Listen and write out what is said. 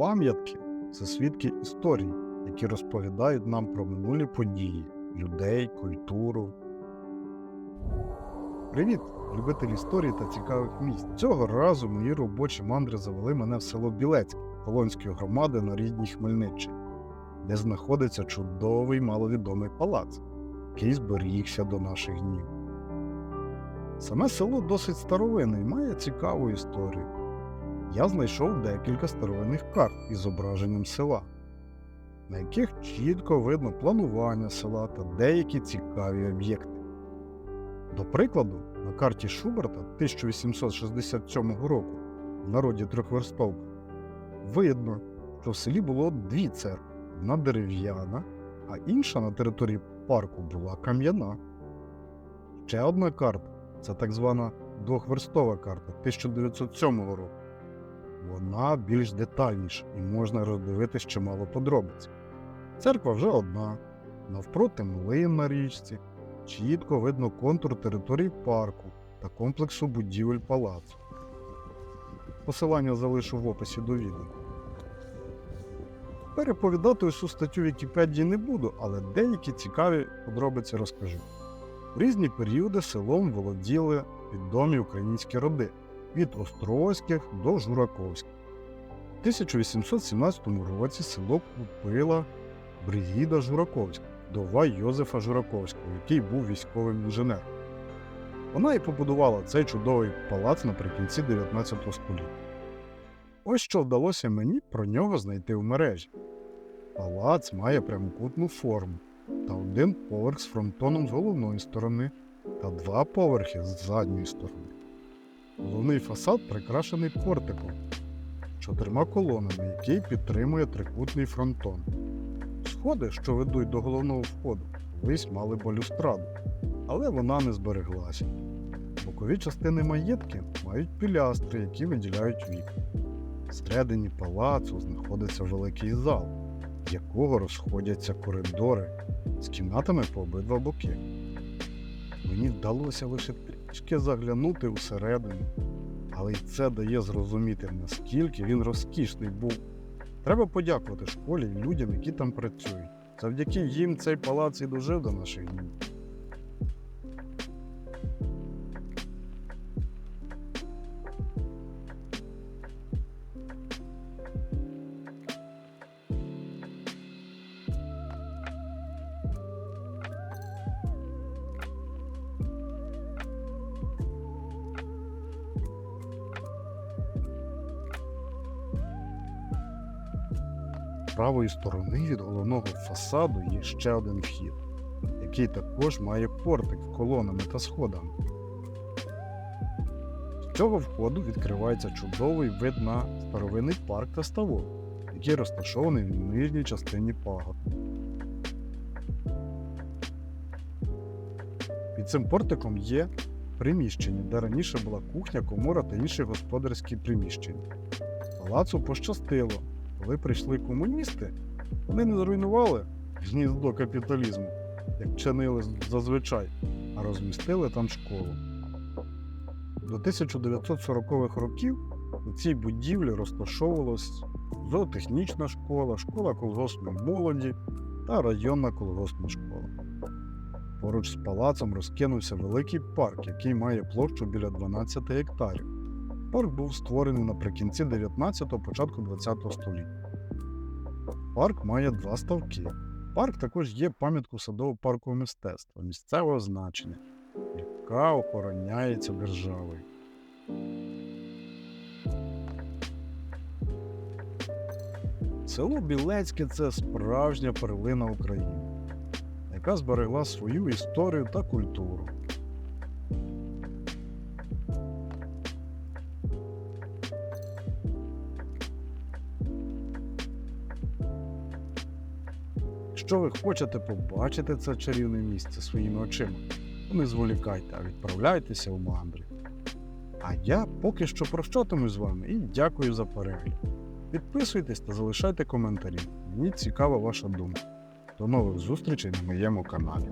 Пам'ятки це свідки історії, які розповідають нам про минулі події, людей, культуру. Привіт, любителі історії та цікавих місць. Цього разу мої робочі мандри завели мене в село Білецьке Полонської громади на рідній Хмельниччині, де знаходиться чудовий маловідомий палац, який зберігся до наших днів. Саме село досить старовинне і має цікаву історію. Я знайшов декілька старовинних карт із зображенням села, на яких чітко видно планування села та деякі цікаві об'єкти. До прикладу, на карті Шуберта 1867 року в народі Трьохверстовка видно, що в селі було дві церкви: одна дерев'яна, а інша на території парку була кам'яна. Ще одна карта це так звана двохверстова карта 1907 року. Вона більш детальніша і можна роздивитись чимало подробиць. Церква вже одна, навпроти млин на річці, чітко видно контур території парку та комплексу будівель палацу. Посилання залишу в описі до відео. Переповідати усю статтю Вікіпедії не буду, але деякі цікаві подробиці розкажу. У різні періоди селом володіли відомі українські роди від Острозьких до Жураковських. У 1817 році село купила Бригіда Жураковська, вдова Йозефа Жураковського, який був військовим інженером. Вона і побудувала цей чудовий палац наприкінці 19 століття. Ось що вдалося мені про нього знайти в мережі. Палац має прямокутну форму та один поверх з фронтоном з головної сторони та два поверхи з задньої сторони. Головний фасад прикрашений портиком, чотирма колонами, який підтримує трикутний фронтон. Сходи, що ведуть до головного входу, колись мали балюстраду, але вона не збереглася. Бокові частини маєтки мають пілястри, які виділяють вікна. Всередині палацу знаходиться великий зал, з якого розходяться коридори з кімнатами по обидва боки. Мені вдалося лише трішки заглянути усередину. але й це дає зрозуміти, наскільки він розкішний був. Треба подякувати школі і людям, які там працюють. Завдяки їм цей палац і дожив до наших днів. Правої сторони від головного фасаду є ще один вхід, який також має портик колонами та сходами. З цього входу відкривається чудовий вид на старовинний парк та ставок, який розташований в нижній частині пагорба. Під цим портиком є приміщення, де раніше була кухня, комора та інші господарські приміщення. Палацу пощастило, коли прийшли комуністи, вони не зруйнували гніздо капіталізму, як чинили зазвичай, а розмістили там школу. До 1940-х років у цій будівлі розташовувалась зоотехнічна школа, школа колгоспної молоді та районна колгоспна школа. Поруч з палацом розкинувся великий парк, який має площу біля 12 гектарів. Парк був створений наприкінці 19-го, початку 20-го століття. Парк має два ставки. Парк також є пам'яткою садово-паркового мистецтва місцевого значення, яка охороняється державою. Село Білецьке це справжня перлина України, яка зберегла свою історію та культуру. Якщо ви хочете побачити це чарівне місце своїми очима, то не зволікайте, а відправляйтеся у мандри. А я поки що прощатимусь з вами і дякую за перегляд. Підписуйтесь та залишайте коментарі. Мені цікава ваша думка. До нових зустрічей на моєму каналі.